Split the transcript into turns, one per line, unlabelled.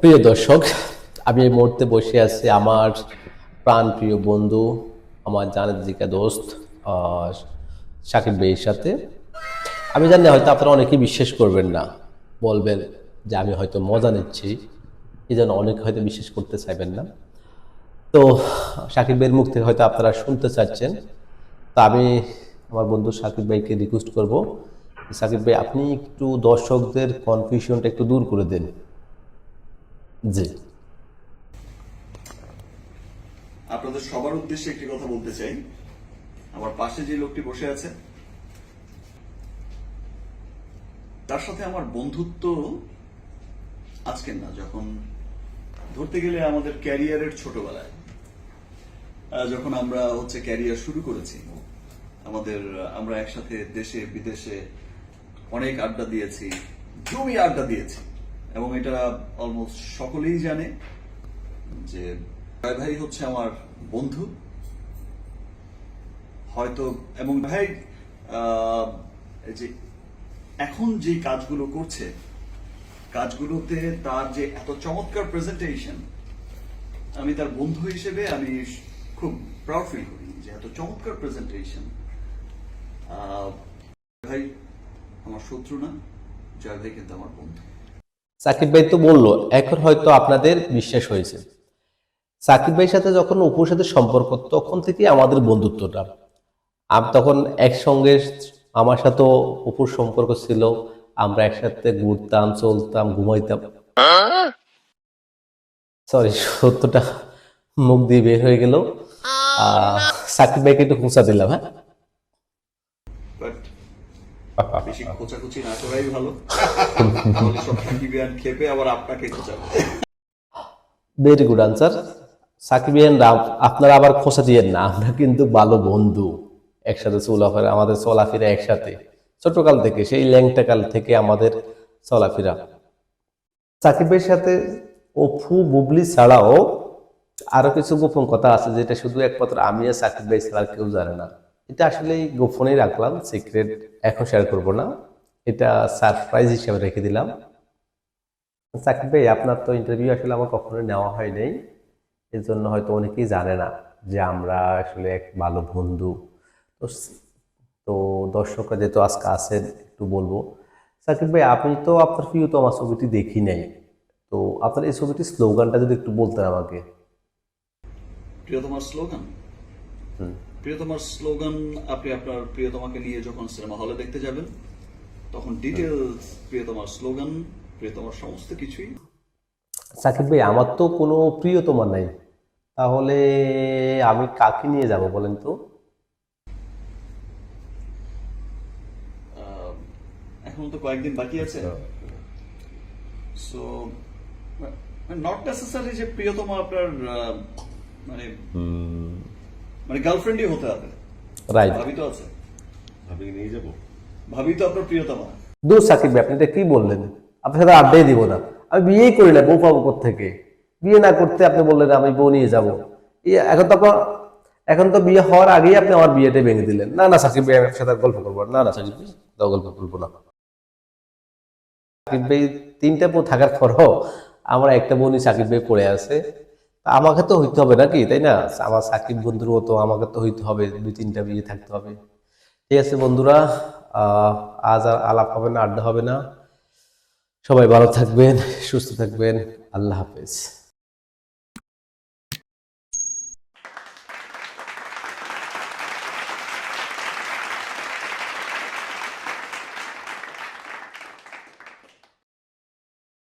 প্রিয় দর্শক, আমি এই মুহূর্তে বসে আছি আমার প্রাণ প্রিয় বন্ধু, আমার জানের দিকা দোস্ত সাকিব বেয়ের সাথে। আমি জানি হয়তো আপনারা অনেকেই বিশ্বাস করবেন না, বলবেন যে আমি হয়তো মজা নিচ্ছি এই জন্য অনেকে হয়তো বিশ্বাস করতে চাইবেন না। তো সাকিব ভাইয়ের মুখ থেকে হয়তো আপনারা শুনতে চাচ্ছেন, তা আমি আমার বন্ধু সাকিব ভাইকে রিকোয়েস্ট করব সাকিব ভাই, আপনি একটু দর্শকদের কনফিউশনটা একটু দূর করে দেন। জি।
আপনাদের সবার উদ্দেশ্যে একটি কথা বলতে চাই। আমার পাশে যে লোকটি বসে আছে, তার সাথে আমার বন্ধুত্ব আজকের না, যখন ধরতে গেলে আমাদের ক্যারিয়ারের ছোটবেলায় যখন আমরা হচ্ছে ক্যারিয়ার শুরু করেছি, আমাদের, আমরা একসাথে দেশে, বিদেশে অনেক আড্ডা দিয়েছি, জমি আড্ডা দিয়েছি। এবং এটা অলমোস্ট সকলেই জানে যে জয় ভাই হচ্ছে আমার বন্ধু। হয়তো এবং ভাই যে এখন যে কাজগুলো করছে, কাজগুলোতে তার যে এত চমৎকার প্রেজেন্টেশন আমি তার বন্ধু হিসেবে আমি খুব প্রাউড ফিল করি যে এত চমৎকার প্রেজেন্টেশন ভাই, আমার শত্রু না, জয় ভাই কিন্তু আমার বন্ধু।
সাকিব ভাই তো বলল এখন হয়তো আপনাদের বিশ্বাস হয়েছে। সাকিব ভাইয়ের সাথে যখন অপুর সাথে সম্পর্ক তখন থেকে আমাদের বন্ধুত্বটা। আমি তখন একসঙ্গে আমার সাথেও অপুর সম্পর্ক ছিল আমরা একসাথে ঘুরতাম চলতাম ঘুমাইতাম। সরি সত্যটা মুখ দিয়ে বের হয়ে গেল। আহ, সাকিব ভাইকে একটু খুঁচা দিলাম হ্যাঁ?
বেশি খোঁচাখুচি না করাই ভালো। সাকিবিয়ান খেপে আবার আপনাকে
ভেরি গুড আনসার সাকিব ইয়ান আপনারা আবার খোঁচা দিয়েন না, আমরা কিন্তু ভালো বন্ধু। একসাথে চলাফেরা, আমাদের চলাফেরা একসাথে। ছোটকাল থেকে, সেই ল্যাংটাকাল থেকে আমাদের চলাফেরা। সাকিবের সাথে অফু, বুবলি ছাড়াও আরও কিছু গোপন কথা আছে, যেটা শুধু একমাত্র আমি আর সাকিব ভাই ছাড়া কেউ জানে না। এটা আসলে গোপনেই রাখলাম সিক্রেট এখন শেয়ার করব না। এটা সারপ্রাইজ হিসেবে রেখে দিলাম। সাকিব ভাই আপনার তো ইন্টারভিউ আসলে আমার কখনো নেওয়া হয় নাই। এর জন্য হয়তো অনেকেই জানে না যে আমরা আসলে এক ভালো বন্ধু। তো তো দর্শকরা যেহেতু আজকে আছেন একটু বলব। সাকিব ভাই আপনি তো আপনার প্রিয় তো আমার ছবিটি দেখি নাই। তো আপনার এই ছবিটির স্লোগানটা যদি একটু বলতেন আমাকে।
প্রিয়তমার স্লোগান প্রিয়তমার স্লোগান আপনি আপনার প্রিয়তমাকে নিয়ে যখন সিনেমা হলে দেখতে যাবেন তখন ডিটেলস প্রিয়তমার স্লোগান প্রিয়তমার সমস্ত কিছুই।
সাকিব ভাই আমার তো কোনো প্রিয়তমা নাই। তাহলে আমি কাকে নিয়ে যাব বলেন তো?
এখন তো কয়েকদিন বাকি আছে। সো নট নেসেসারি যে প্রিয়তমা আপনার মানে মানে গার্লফ্রেন্ডই হতে হবে।
রাইট
ভাবি তো আছে।
ভাবি নিয়ে যাব?
ভাবি তো আপনার প্রিয়তমা।
দূর সাকিব ভাই আপনি এটা কি বললেন? আপনার সাথে আড্ডাই দিব না। আমি বিয়েই করি না বউ পাবো থেকে বিয়ে না করতে আপনি বললেন আমি বউ নিয়ে যাব। এখন তো আপনার- এখন তো বিয়ে হওয়ার আগেই আপনি আমার বিয়েটা ভেঙে দিলেন। না না সাকিব ভাই আমি সাথে গল্প করব না। না সাকিব ভাই গল্প করব না। সাকিব ভাই তিনটা বউ থাকার পরও আমার একটা বোনই সাকিব ভাই পড়ে আছে। আমাকে তো হইতে হবে নাকি, তাই না? আমার সাকিব বন্ধুর মতো আমাকে তো হইতে হবে, দুই তিনটা বিয়ে থাকতে হবে। ঠিক আছে বন্ধুরা আজ আর আলাপ হবে না, আড্ডা হবে না। সবাই ভালো থাকবেন, সুস্থ থাকবেন। আল্লাহ হাফেজ।